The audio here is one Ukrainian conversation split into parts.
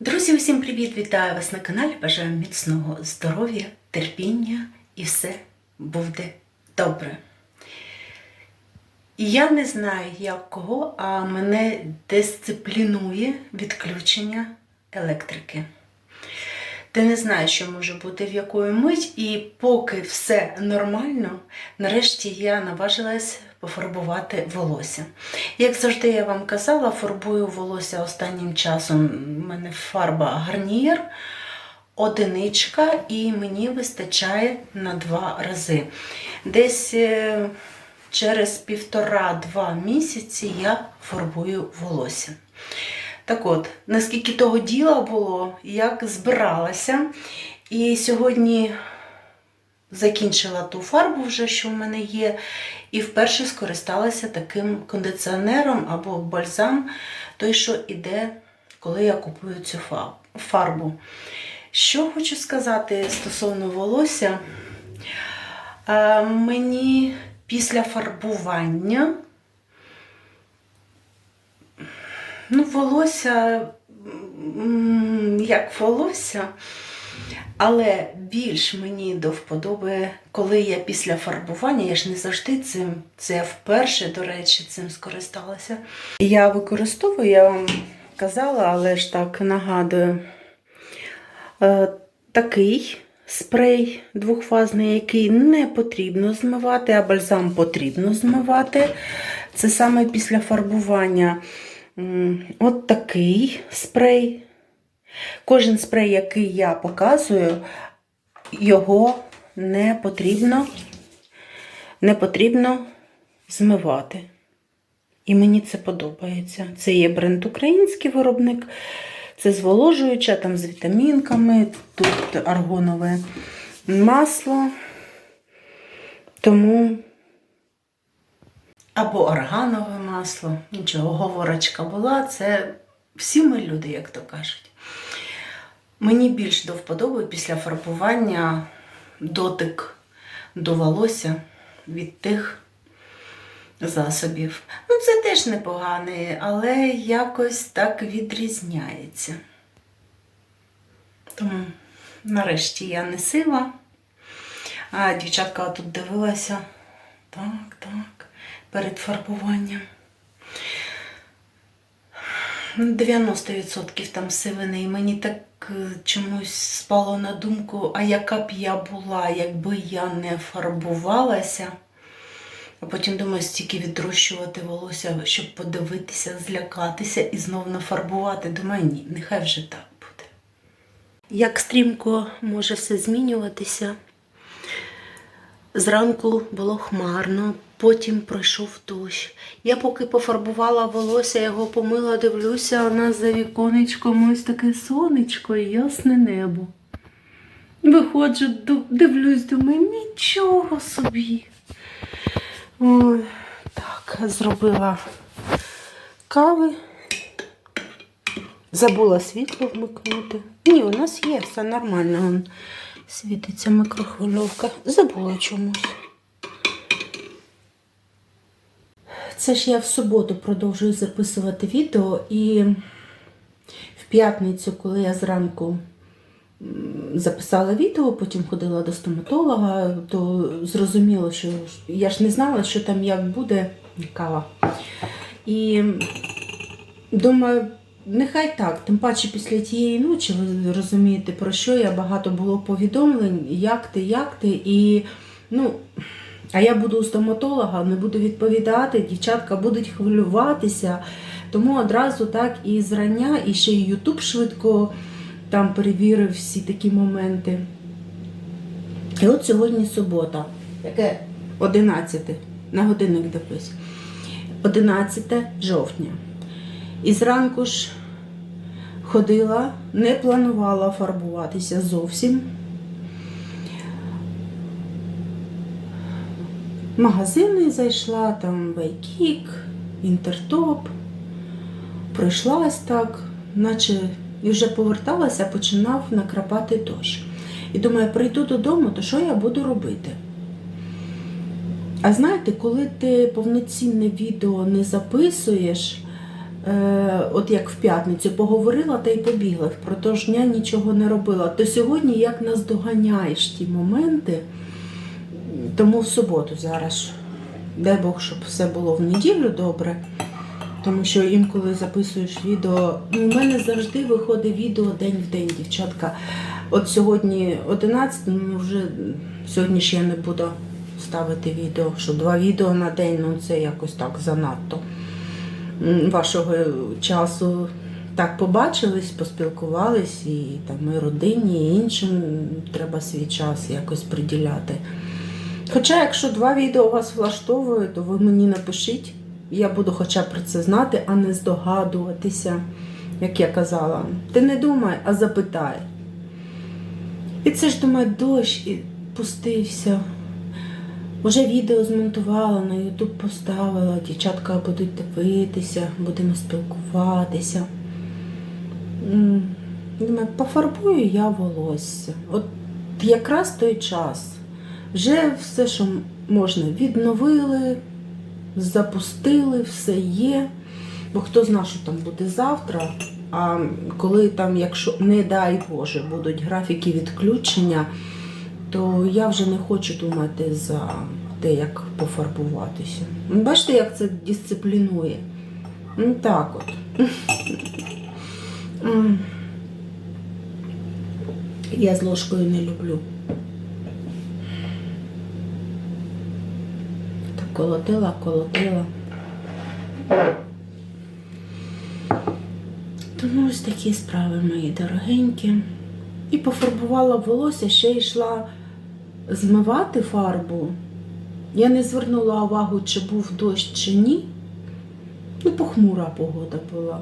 Друзі, усім привіт! Вітаю вас на каналі. Бажаю міцного здоров'я, терпіння і все буде добре. Я не знаю, як кого, а мене дисциплінує відключення електрики. Ти не знаєш, що може бути в якої мить, і поки все нормально, нарешті я наважилась пофарбувати волосся. Як завжди я вам казала, фарбую волосся останнім часом. У мене фарба гарнір, одиничка, і мені вистачає на два рази. Десь е, через півтора-два місяці я фарбую волосся. Так от, наскільки того діла було, як збиралася. І сьогодні закінчила ту фарбу, вже, що в мене є, і вперше скористалася таким кондиціонером або бальзам, той, що іде, коли я купую цю фарбу. Що хочу сказати стосовно волосся, мені після фарбування Ну, волосся, як волосся, але більш мені до вподоби, коли я після фарбування, я ж не завжди цим, це я вперше, до речі, цим скористалася. Я використовую, я вам казала, але ж так нагадую, е, такий спрей двохфазний, який не потрібно змивати, а бальзам потрібно змивати. Це саме після фарбування. От такий спрей. Кожен спрей, який я показую, його не потрібно, не потрібно змивати. І мені це подобається. Це є бренд український виробник, це зволожуюча, там з вітамінками, тут аргонове масло. Тому або органове масло. Нічого, говорочка була. Це всі ми люди, як то кажуть. Мені більш до вподоби після фарбування дотик до волосся від тих засобів. Ну, це теж непоганий, але якось так відрізняється. Тому, нарешті, я не сила. А дівчатка тут дивилася. Так, так перед фарбуванням. 90% там сивини, і мені так е, чомусь спало на думку, а яка б я була, якби я не фарбувалася. А потім думаю, стільки відрощувати волосся, щоб подивитися, злякатися і знов нафарбувати. Думаю, ні, нехай вже так буде. Як стрімко може все змінюватися. Зранку було хмарно, потім пройшов дощ. Я поки пофарбувала волосся, його помила, дивлюся, у нас за віконечком ось таке сонечко і ясне небо. Виходжу, дивлюсь, думаю, нічого собі. Ой, так, зробила кави. Забула світло вмикнути. Ні, у нас є, все нормально. Світиться микрохвильовка. Забула чомусь. Це ж я в суботу продовжую записувати відео, і в п'ятницю, коли я зранку записала відео, потім ходила до стоматолога, то зрозуміло, що я ж не знала, що там як буде кава. І думаю, нехай так, тим паче після тієї ночі, ви розумієте, про що я багато було повідомлень, як ти, як ти. І ну, а я буду у стоматолога, не буду відповідати, дівчатка будуть хвилюватися. Тому одразу так і зрання, і ще й Ютуб швидко там перевірив всі такі моменти. І от сьогодні субота, яке 11 на годинник дивлюсь. 11 жовтня. І зранку ж ходила, не планувала фарбуватися зовсім. Магазини зайшла, там Вайкік, Інтертоп. Пройшлась так, наче і вже поверталася, починав накрапати дощ. І думаю, прийду додому, то що я буду робити? А знаєте, коли ти повноцінне відео не записуєш, е, от як в п'ятницю, поговорила та й побігла. Впродовж дня нічого не робила. То сьогодні як наздоганяєш ті моменти, тому в суботу зараз. Дай Бог, щоб все було в неділю добре. Тому що інколи записуєш відео. Ну, у мене завжди виходить відео день в день, дівчатка. От сьогодні 11, ну вже сьогодні ж я не буду ставити відео, що два відео на день, ну це якось так занадто. Вашого часу так побачились, поспілкувались, і там і родині, і іншим треба свій час якось приділяти. Хоча, якщо два відео вас влаштовує, то ви мені напишіть. Я буду хоча б про це знати, а не здогадуватися, як я казала. Ти не думай, а запитай. І це ж думаю, дощ і пустився. Уже відео змонтувала, на Ютуб поставила, дівчатка будуть дивитися, будемо спілкуватися. Думаю, пофарбую я волосся. От якраз той час. Вже все, що можна, відновили, запустили, все є. Бо хто знає, що там буде завтра. А коли там, якщо, не дай Боже, будуть графіки відключення, то я вже не хочу думати за те, як пофарбуватися. Бачите, як це дисциплінує? Ну так от. Я з ложкою не люблю. Колотила, колотила. Тому ось такі справи мої дорогенькі. І пофарбувала волосся, ще йшла змивати фарбу. Я не звернула увагу, чи був дощ, чи ні. Ну, похмура погода була.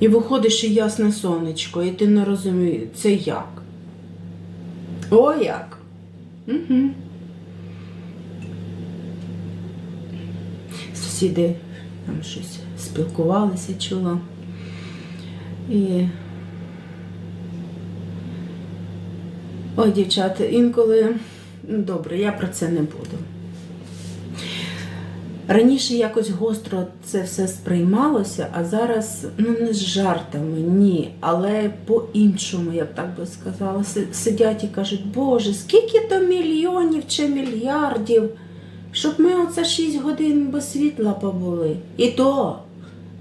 І виходить, що ясне сонечко, і ти не розумієш, це як? О, як? Угу. Сусіди там щось спілкувалися, чула. І Ой, дівчата, інколи ну, добре, я про це не буду. Раніше якось гостро це все сприймалося, а зараз ну не з жартами, ні, але по-іншому, я б так би сказала. Сидять і кажуть, Боже, скільки то мільйонів чи мільярдів, щоб ми оце 6 годин без світла побули. І то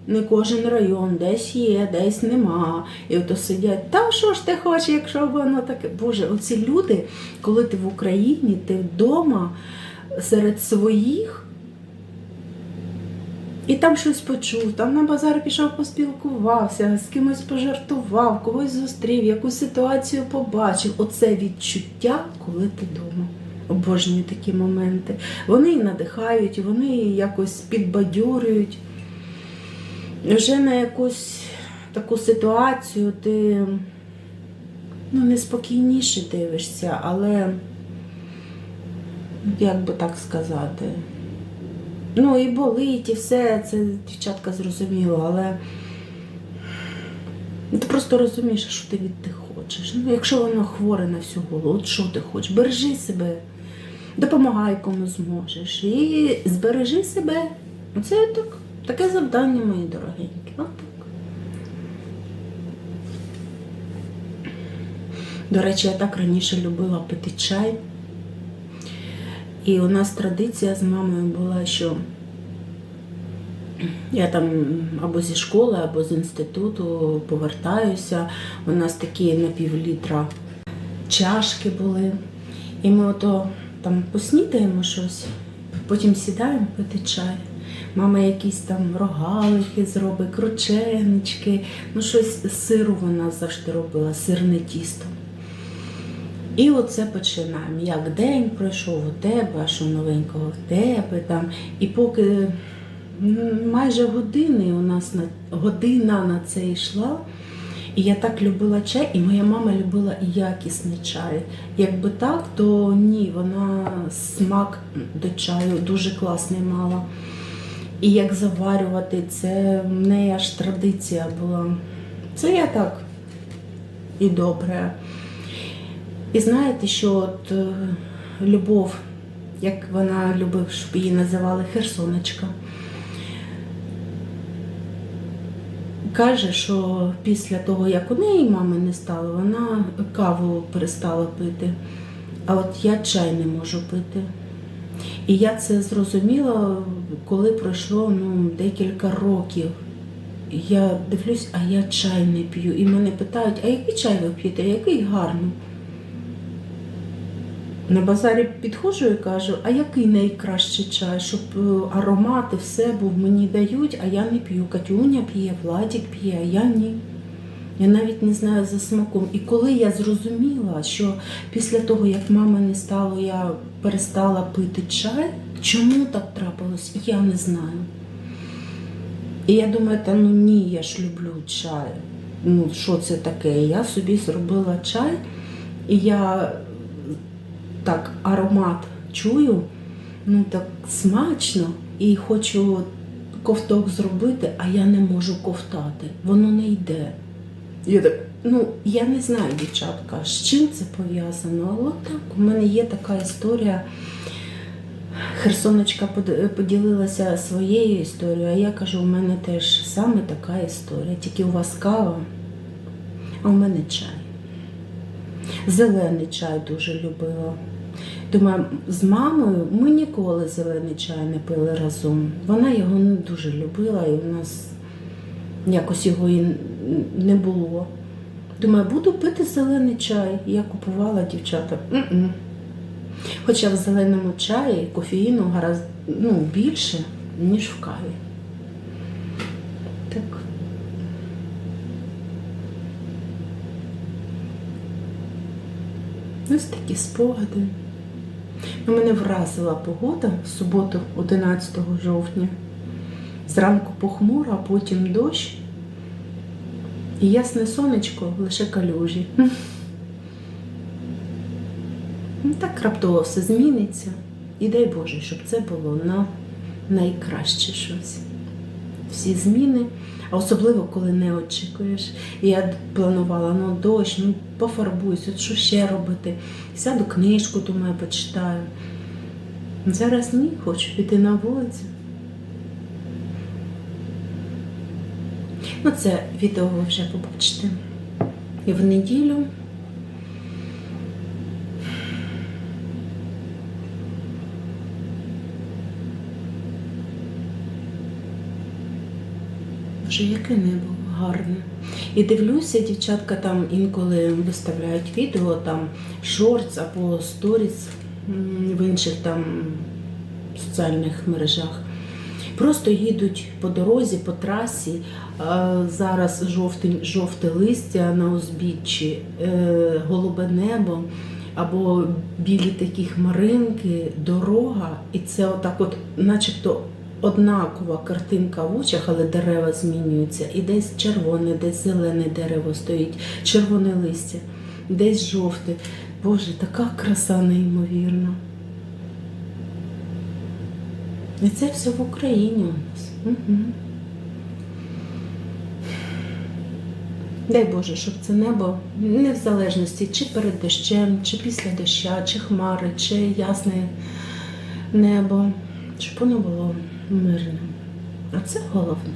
не кожен район, десь є, десь нема. І ото сидять, та що ж ти хочеш, якщо воно таке. Боже, оці люди, коли ти в Україні, ти вдома серед своїх. І там щось почув, там на базар пішов, поспілкувався, з кимось пожартував, когось зустрів, якусь ситуацію побачив. Оце відчуття, коли ти вдома. Обожнюю такі моменти. Вони надихають, вони якось підбадьорюють. Вже на якусь таку ситуацію ти ну, неспокійніше дивишся, але як би так сказати. Ну і болить, і все, це дівчатка зрозуміло, але ти просто розумієш, що ти від тих хочеш. Ну, якщо воно хворе на всю голову, от що ти хочеш? Бережи себе, допомагай кому зможеш. І збережи себе. Оце так, таке завдання, мої дорогенькі. До речі, я так раніше любила пити чай. І у нас традиція з мамою була, що я там або зі школи, або з інституту повертаюся. У нас такі на півлітра чашки були. І ми ото там поснідаємо щось, потім сідаємо пити чай. Мама якісь там рогалики зробить, крученички, ну щось з сиру вона завжди робила, сирне тісто. І оце починаємо. Як день пройшов у тебе, а що новенького в тебе там. І поки майже години у нас на година на це йшла. І я так любила чай, і моя мама любила якісний чай. Якби так, то ні, вона смак до чаю дуже класний мала. І як заварювати, це в неї аж традиція була. Це я так і добре. І знаєте, що от е, любов, як вона любив, щоб її називали Херсоночка. Каже, що після того, як у неї мами не стало, вона каву перестала пити. А от я чай не можу пити. І я це зрозуміла, коли пройшло ну, декілька років. Я дивлюсь, а я чай не п'ю. І мене питають, а який чай ви п'єте? Який гарний? На базарі підходжу і кажу, а який найкращий чай, щоб е, аромат і все був мені дають, а я не п'ю. Катюня п'є, Владік п'є, а я ні. Я навіть не знаю за смаком. І коли я зрозуміла, що після того, як мами не стало, я перестала пити чай, чому так трапилось, я не знаю. І я думаю, та ну ні, я ж люблю чай. Ну, що це таке? Я собі зробила чай, і я так аромат чую, ну так смачно, і хочу ковток зробити, а я не можу ковтати. Воно не йде. Я так, ну, я не знаю, дівчатка, з чим це пов'язано, але так, у мене є така історія. Херсоночка поділилася своєю історією, а я кажу, у мене теж саме така історія. Тільки у вас кава, а у мене чай. Зелений чай дуже любила. Думаю, з мамою ми ніколи зелений чай не пили разом. Вона його не дуже любила, і в нас якось його і не було. Думаю, буду пити зелений чай. Я купувала дівчата. М-м. Хоча в зеленому чаї кофеїну гаразд ну, більше, ніж в каві. Так. Ось такі спогади. Ну, мене вразила погода в суботу, 11 жовтня. Зранку похмуро, а потім дощ. І ясне сонечко, лише калюжі. Ну, Так раптово все зміниться. І дай Боже, щоб це було на найкраще щось. Всі зміни, а особливо, коли не очікуєш. І я планувала, ну дощ, ну пофарбуюсь, от що ще робити. Сяду книжку, думаю, почитаю. Зараз ні, хочу піти на вулицю. Ну, це відео ви вже побачите. І в неділю. Боже, яке небо гарне. І дивлюся, дівчатка там інколи виставляють відео, там шортс або сторіс в інших там соціальних мережах. Просто їдуть по дорозі, по трасі. Зараз жовте, жовте листя на узбіччі, е, голубе небо або білі такі хмаринки, дорога. І це отак, от, начебто однакова картинка в очах, але дерева змінюються. І десь червоне, десь зелене дерево стоїть, червоне листя, десь жовте. Боже, така краса неймовірна. І це все в Україні у нас. Угу. Дай Боже, щоб це небо не в залежності чи перед дощем, чи після доща, чи хмари, чи ясне небо, щоб воно було мирним. А це головне.